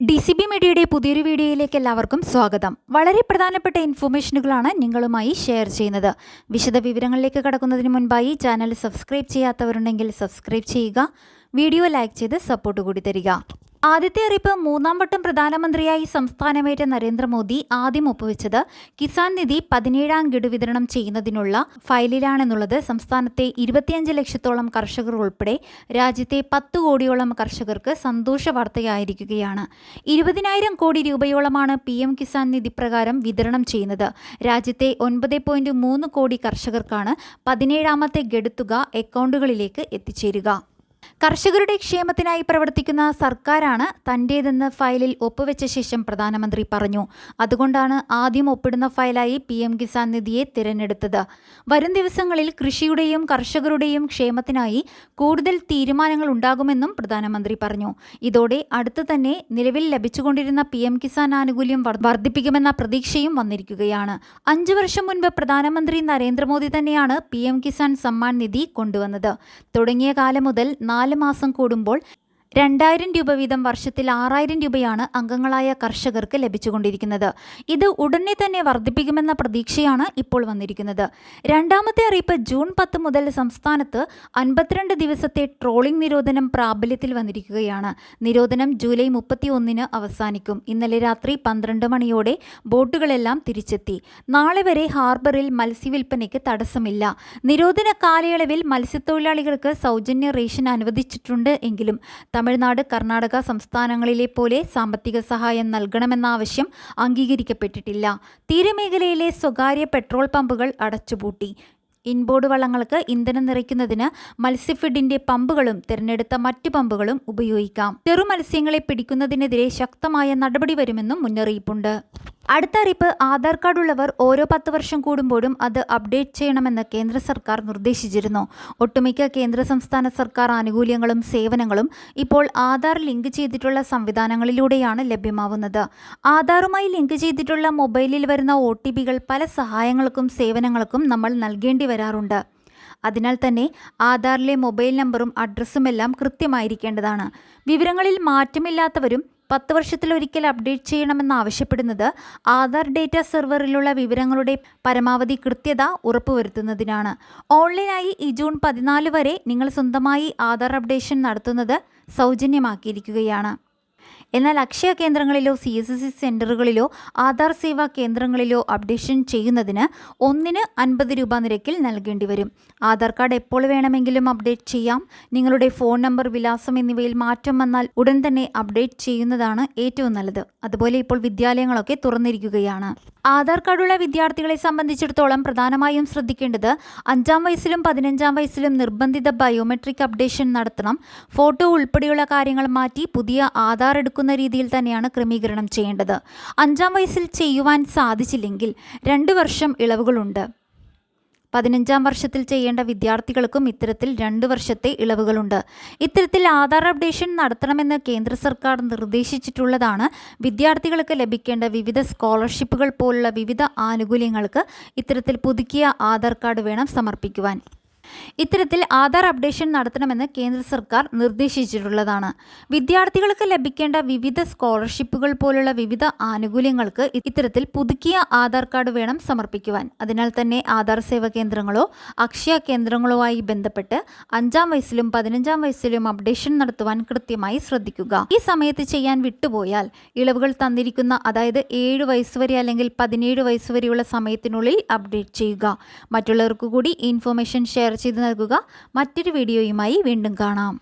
D C B മീഡിയയുടെ പുതിയൊരു വീഡിയോയിലേക്ക് എല്ലാവർക്കും സ്വാഗതം. വളരെ പ്രധാനപ്പെട്ട ഇൻഫർമേഷനുകളാണ് നിങ്ങളുമായി ഷെയർ ചെയ്യുന്നത്. വിശദ വിവരങ്ങളിലേക്ക് കടക്കുന്നതിന് മുൻപായി ചാനൽ സബ്സ്ക്രൈബ് ചെയ്യാത്തവരുണ്ടെങ്കിൽ സബ്സ്ക്രൈബ് ചെയ്യുക. വീഡിയോ ലൈക്ക് ചെയ്ത് സപ്പോർട്ട് കൂടി തരിക. ആദ്യത്തെ അറിയിപ്പ് മൂന്നാം വട്ടം പ്രധാനമന്ത്രിയായി സംസ്ഥാനമേറ്റ നരേന്ദ്രമോദി ആദ്യം ഒപ്പുവെച്ചത് കിസാൻ നിധി പതിനേഴാം ഗഡു വിതരണം ചെയ്യുന്നതിനുള്ള ഫയലിലാണെന്നുള്ളത് സംസ്ഥാനത്തെ ഇരുപത്തിയഞ്ച് ലക്ഷത്തോളം കർഷകർ ഉൾപ്പെടെ രാജ്യത്തെ പത്ത് കോടിയോളം കർഷകർക്ക് സന്തോഷ വാർത്തയായിരിക്കുകയാണ്. ഇരുപതിനായിരം കോടി രൂപയോളമാണ് പി എം കിസാൻ നിധി പ്രകാരം വിതരണം ചെയ്യുന്നത്. രാജ്യത്തെ ഒൻപത് പോയിന്റ് മൂന്ന് കോടി കർഷകർക്കാണ് പതിനേഴാമത്തെ ഗഡുത്തുക അക്കൗണ്ടുകളിലേക്ക് എത്തിച്ചേരുക. കർഷകരുടെ ക്ഷേമത്തിനായി പ്രവർത്തിക്കുന്ന സർക്കാരാണ് തന്റേതെന്ന് ഫയലിൽ ഒപ്പുവെച്ച ശേഷം പ്രധാനമന്ത്രി പറഞ്ഞു. അതുകൊണ്ടാണ് ആദ്യം ഒപ്പിടുന്ന ഫയലായി പി എം കിസാൻ നിധിയെ തിരഞ്ഞെടുത്തത്. വരും ദിവസങ്ങളിൽ കൃഷിയുടെയും കർഷകരുടെയും ക്ഷേമത്തിനായി കൂടുതൽ തീരുമാനങ്ങൾ ഉണ്ടാകുമെന്നും പ്രധാനമന്ത്രി പറഞ്ഞു. ഇതോടെ അടുത്തു തന്നെ നിലവിൽ ലഭിച്ചുകൊണ്ടിരുന്ന പി എം കിസാൻ ആനുകൂല്യം വർദ്ധിപ്പിക്കുമെന്ന പ്രതീക്ഷയും വന്നിരിക്കുകയാണ്. അഞ്ചു വർഷം മുൻപ് പ്രധാനമന്ത്രി നരേന്ദ്രമോദി തന്നെയാണ് പി എം കിസാൻ സമ്മാൻ നിധി കൊണ്ടുവന്നത്. തുടങ്ങിയ കാലം മുതൽ നാല് മാസം കൂടുമ്പോൾ രണ്ടായിരം രൂപ വീതം വർഷത്തിൽ ആറായിരം രൂപയാണ് അംഗങ്ങളായ കർഷകർക്ക് ലഭിച്ചുകൊണ്ടിരിക്കുന്നത്. ഇത് ഉടനെ തന്നെ വർദ്ധിപ്പിക്കുമെന്ന പ്രതീക്ഷയാണ് ഇപ്പോൾ വന്നിരിക്കുന്നത്. രണ്ടാമത്തെ അറിയിപ്പ് ജൂൺ പത്ത് മുതൽ സംസ്ഥാനത്ത് അൻപത്തിരണ്ട് ദിവസത്തെ ട്രോളിംഗ് നിരോധനം പ്രാബല്യത്തിൽ വന്നിരിക്കുകയാണ്. നിരോധനം ജൂലൈ മുപ്പത്തി ഒന്നിന് അവസാനിക്കും. ഇന്നലെ രാത്രി പന്ത്രണ്ട് മണിയോടെ ബോട്ടുകളെല്ലാം തിരിച്ചെത്തി. നാളെ വരെ ഹാർബറിൽ മത്സ്യവില്പനയ്ക്ക് തടസ്സമില്ല. നിരോധന കാലയളവിൽ മത്സ്യത്തൊഴിലാളികൾക്ക് സൗജന്യ റേഷൻ അനുവദിച്ചിട്ടുണ്ട് എങ്കിലും തമിഴ്നാട് കർണാടക സംസ്ഥാനങ്ങളിലെ പോലെ സാമ്പത്തിക സഹായം നൽകണമെന്ന ആവശ്യം അംഗീകരിക്കപ്പെട്ടിട്ടില്ല. തീരമേഖലയിലെ സ്വകാര്യ പെട്രോൾ പമ്പുകൾ അടച്ചുപൂട്ടി. ഇൻബോർഡ് വള്ളങ്ങൾക്ക് ഇന്ധനം നിറയ്ക്കുന്നതിന് മത്സ്യഫിഡിന്റെ പമ്പുകളും തിരഞ്ഞെടുത്ത മറ്റു പമ്പുകളും ഉപയോഗിക്കാം. ചെറു മത്സ്യങ്ങളെ പിടിക്കുന്നതിനെതിരെ ശക്തമായ നടപടി വരുമെന്നും മുന്നറിയിപ്പുണ്ട്. അടുത്ത അറിയിപ്പ് ആധാർ കാർഡ് ഉള്ളവർ ഓരോ പത്ത് വർഷം കൂടുമ്പോഴും അത് അപ്ഡേറ്റ് ചെയ്യണമെന്ന് കേന്ദ്ര സർക്കാർ നിർദ്ദേശിച്ചിരുന്നു. ഒട്ടുമിക്ക കേന്ദ്ര സംസ്ഥാന സർക്കാർ ആനുകൂല്യങ്ങളും സേവനങ്ങളും ഇപ്പോൾ ആധാർ ലിങ്ക് ചെയ്തിട്ടുള്ള സംവിധാനങ്ങളിലൂടെയാണ് ലഭ്യമാവുന്നത്. ആധാറുമായി ലിങ്ക് ചെയ്തിട്ടുള്ള മൊബൈലിൽ വരുന്ന ഒ പല സഹായങ്ങൾക്കും സേവനങ്ങൾക്കും നമ്മൾ നൽകേണ്ടി വരാറുണ്ട്. അതിനാൽ തന്നെ ആധാറിലെ മൊബൈൽ നമ്പറും അഡ്രസ്സുമെല്ലാം കൃത്യമായിരിക്കേണ്ടതാണ്. വിവരങ്ങളിൽ മാറ്റമില്ലാത്തവരും പത്ത് വർഷത്തിലൊരിക്കൽ അപ്ഡേറ്റ് ചെയ്യണമെന്ന് ആവശ്യപ്പെടുന്നത് ആധാർ ഡേറ്റ സെർവറിലുള്ള വിവരങ്ങളുടെ പരമാവധി കൃത്യത ഉറപ്പുവരുത്തുന്നതിനാണ്. ഓൺലൈനായി ഈ ജൂൺ പതിനാല് വരെ നിങ്ങൾ സ്വന്തമായി ആധാർ അപ്ഡേഷൻ നടത്തുന്നത് സൗജന്യമാക്കിയിരിക്കുകയാണ്. എന്നാൽ അക്ഷയ കേന്ദ്രങ്ങളിലോ സി എസ് സി സെന്ററുകളിലോ ആധാർ സേവാ കേന്ദ്രങ്ങളിലോ അപ്ഡേഷൻ ചെയ്യുന്നതിന് ഒന്നിന് അൻപത് രൂപ നിരക്കിൽ നൽകേണ്ടി വരും. ആധാർ കാർഡ് എപ്പോൾ വേണമെങ്കിലും അപ്ഡേറ്റ് ചെയ്യാം. നിങ്ങളുടെ ഫോൺ നമ്പർ വിലാസം എന്നിവയിൽ മാറ്റം വന്നാൽ ഉടൻ തന്നെ അപ്ഡേറ്റ് ചെയ്യുന്നതാണ് ഏറ്റവും നല്ലത്. അതുപോലെ ഇപ്പോൾ വിദ്യാലയങ്ങളൊക്കെ തുറന്നിരിക്കുകയാണ്. ആധാർ കാർഡുള്ള വിദ്യാർത്ഥികളെ സംബന്ധിച്ചിടത്തോളം പ്രധാനമായും ശ്രദ്ധിക്കേണ്ടത് അഞ്ചാം വയസ്സിലും പതിനഞ്ചാം വയസ്സിലും നിർബന്ധിത ബയോമെട്രിക് അപ്ഡേഷൻ നടത്തണം. ഫോട്ടോ ഉൾപ്പെടെയുള്ള കാര്യങ്ങൾ മാറ്റി പുതിയ ആധാർ എടുക്കുന്ന രീതിയിൽ തന്നെയാണ് ക്രമീകരണം ചെയ്യേണ്ടത്. അഞ്ചാം വയസ്സിൽ ചെയ്യുവാൻ സാധിച്ചില്ലെങ്കിൽ രണ്ട് വർഷം ഇളവുകളുണ്ട്. പതിനഞ്ചാം വർഷത്തിൽ ചെയ്യേണ്ട വിദ്യാർത്ഥികൾക്കും ഇത്തരത്തിൽ രണ്ട് വർഷത്തെ ഇളവുകളുണ്ട്. ഇത്തരത്തിൽ ആധാർ അപ്ഡേഷൻ നടത്തണമെന്ന് കേന്ദ്ര സർക്കാർ നിർദ്ദേശിച്ചിട്ടുള്ളതാണ്. വിദ്യാർത്ഥികൾക്ക് ലഭിക്കേണ്ട വിവിധ സ്കോളർഷിപ്പുകൾ പോലുള്ള വിവിധ ആനുകൂല്യങ്ങൾക്ക് ഇത്തരത്തിൽ പുതുക്കിയ ആധാർ കാർഡ് വേണം സമർപ്പിക്കുവാൻ. ഇത്തരത്തിൽ ആധാർ അപ്ഡേഷൻ നടത്തണമെന്ന് കേന്ദ്ര സർക്കാർ നിർദ്ദേശിച്ചിട്ടുള്ളതാണ്. വിദ്യാർത്ഥികൾക്ക് ലഭിക്കേണ്ട വിവിധ സ്കോളർഷിപ്പുകൾ പോലുള്ള വിവിധ ആനുകൂല്യങ്ങൾക്ക് ഇത്തരത്തിൽ പുതുക്കിയ ആധാർ കാർഡ് വേണം സമർപ്പിക്കുവാൻ. അതിനാൽ തന്നെ ആധാർ സേവാ കേന്ദ്രങ്ങളോ അക്ഷയ കേന്ദ്രങ്ങളോ ആയി ബന്ധപ്പെട്ട് അഞ്ചാം വയസ്സിലും പതിനഞ്ചാം വയസ്സിലും അപ്ഡേഷൻ നടത്തുവാൻ കൃത്യമായി ശ്രദ്ധിക്കുക. ഈ സമയത്ത് ചെയ്യാൻ വിട്ടുപോയാൽ ഇളവുകൾ തന്നിരിക്കുന്ന അതായത് ഏഴ് വയസ്സുവരെ അല്ലെങ്കിൽ പതിനേഴ് വയസ്സുവരെയുള്ള സമയത്തിനുള്ളിൽ അപ്ഡേറ്റ് ചെയ്യുക. മറ്റുള്ളവർക്ക് കൂടി ഇൻഫർമേഷൻ ഇൻഫോർമേഷൻ ചെയ്ത് നൽകുക. മറ്റൊരു വീഡിയോയുമായി വീണ്ടും കാണാം.